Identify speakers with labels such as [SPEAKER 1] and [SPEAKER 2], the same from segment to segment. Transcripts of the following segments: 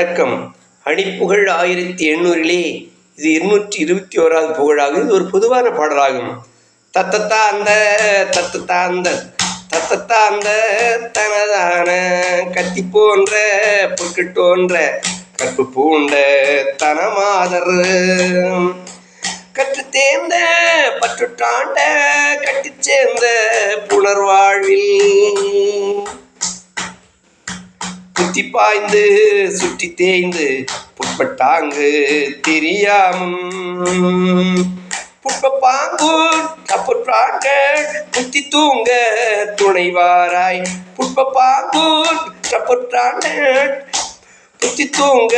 [SPEAKER 1] வணக்கம். அணிப்புகழ் ஆயிரத்தி எண்ணூறிலே இது இருநூற்றி இருபத்தி ஓராவது புகழாகும் இது ஒரு பொதுவான பாடலாகும். தத்தத்தா அந்த தத்தத்தா அந்த தத்தத்தா அந்த தனதான கத்தி போன்ற பொற்கட்டோன்ற கற்பு பூண்ட தனமாதர். கற்று தேர்ந்த பற்றுட்டாண்ட கட்டி சேர்ந்த புனர்வாழ்வில் குத்தி பாய்ந்து சுற்றி தேய்ந்து புட்பட்டாங்கு தெரியாமும் புட்பப்பாங்கூர் தப்புற்றாங்கள் குத்தி தூங்க துணைவாராய். புட்பப்பாங்கூர் தப்புற்றாங்கள் புத்தி தூங்க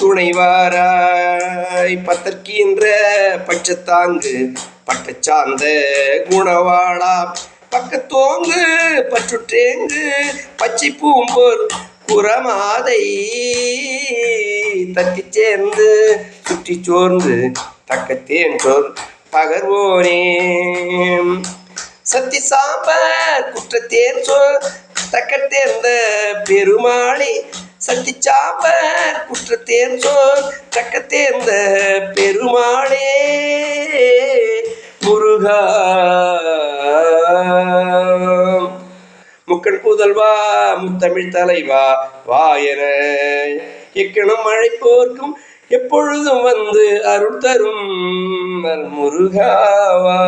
[SPEAKER 1] துணைவாராய். பத்தற்கின்ற பட்சத்தாங்கு பட்டச்சார்ந்த குணவாளா பக்கத்தோங்கு பற்றுற்றேங்கு பச்சை பூம்போர் புறமாதை தத்தி சேர்ந்து சுற்றி சோர்ந்து தக்கத்தேன் சோர் பகர்வோனே சத்தி சாம்பார் குற்றத்தேன் சோ தக்கத்தேர்ந்த பெருமாளே. சத்தி சாம்பார் குற்றத்தேன் சோ தக்கத்தேர்ந்த பெருமாளே. முருகா முக்கண் புதல்வா முத்தமிழ் தலைவா வாயன எக்கணம் அழைப்போர்க்கும் எப்பொழுதும் வந்து அருள் தரும் முருகாவா